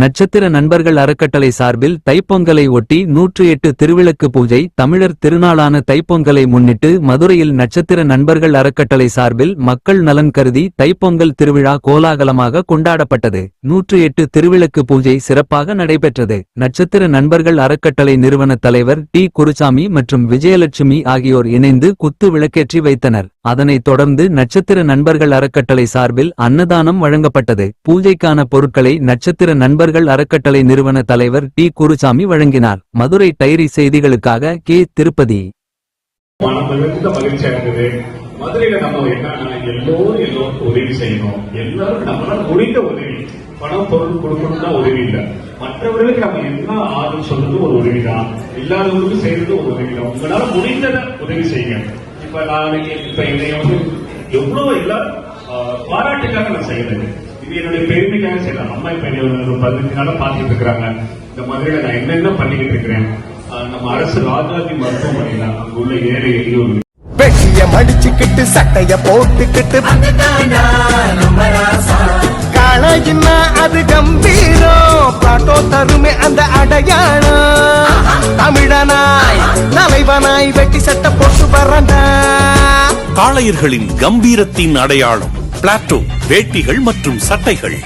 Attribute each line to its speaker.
Speaker 1: நட்சத்திர நண்பர்கள் அறக்கட்டளை சார்பில் தைப்பொங்கலை ஒட்டி நூற்று எட்டு திருவிளக்கு பூஜை தமிழர் திருநாளான தைப்பொங்கலை முன்னிட்டு மதுரையில் நட்சத்திர நண்பர்கள் அறக்கட்டளை சார்பில் மக்கள் நலன் கருதி தைப்பொங்கல் திருவிழா கோலாகலமாக கொண்டாடப்பட்டது. நூற்று எட்டு திருவிளக்கு பூஜை சிறப்பாக நடைபெற்றது. நட்சத்திர நண்பர்கள் அறக்கட்டளை நிறுவன தலைவர் டி. குருசாமி மற்றும் விஜயலட்சுமி ஆகியோர் இணைந்து குத்து விளக்கேற்றி வைத்தனர். அதனைத் தொடர்ந்து நட்சத்திர நண்பர்கள் அறக்கட்டளை சார்பில் அன்னதானம் வழங்கப்பட்டது. பூஜைக்கான பொருட்களை நட்சத்திர நண்பர் நண்பர்கள் அறக்கட்டளை நிறுவன தலைவர் டி. குருசாமி வழங்கினார். மதுரை டைரி செய்திகளுக்காக கே. திருப்பதி.
Speaker 2: மதுரையில நம்ம என்னன்னா எல்லோரும் எல்லோருக்கும் உதவி செய்யணும். எல்லாரும் நம்மளால முடிந்த உதவி. பணம் பொருள் கொடுக்கணும் தான் உதவி இல்லை. மற்றவர்களுக்கு நம்ம என்ன ஆதரவு சொல்றது ஒரு உதவி தான் இல்லாதவங்களுக்கு செய்யறது ஒரு உதவி தான் உங்களால முடிந்ததை உதவி செய்யுங்க. இப்ப நான் இப்ப என்னைய வந்து எவ்வளவு எல்லாரும் பாராட்டுக்காக நான் செய்யறது. இது என்னுடைய பெருமைக்காக செய்யலாம் அம்மா இப்ப என்னை ஒரு பதினஞ்சு நாளா பார்த்துட்டு இருக்கிறாங்க. இந்த மதுரையில நான் என்னென்ன பண்ணிக்கிட்டு இருக்கிறேன்? நம்ம அரசு ராஜாஜி மருத்துவமனையில அங்க உள்ள ஏழை எளியோர்
Speaker 3: வெட்டிய மடிச்சுக்கிட்டு சட்டைய போட்டுக்கிட்டு. காளையின்னா அது கம்பீரம். பாட்டோ தருமே அந்த அடையாளம். தமிழனா தலைவனாய் வெட்டி சட்டை போட்டு வரண்டா
Speaker 4: காளையர்களின் கம்பீரத்தின் அடையாளம். பிளாட்டோ வேட்டிகள் மற்றும் சட்டைகள்.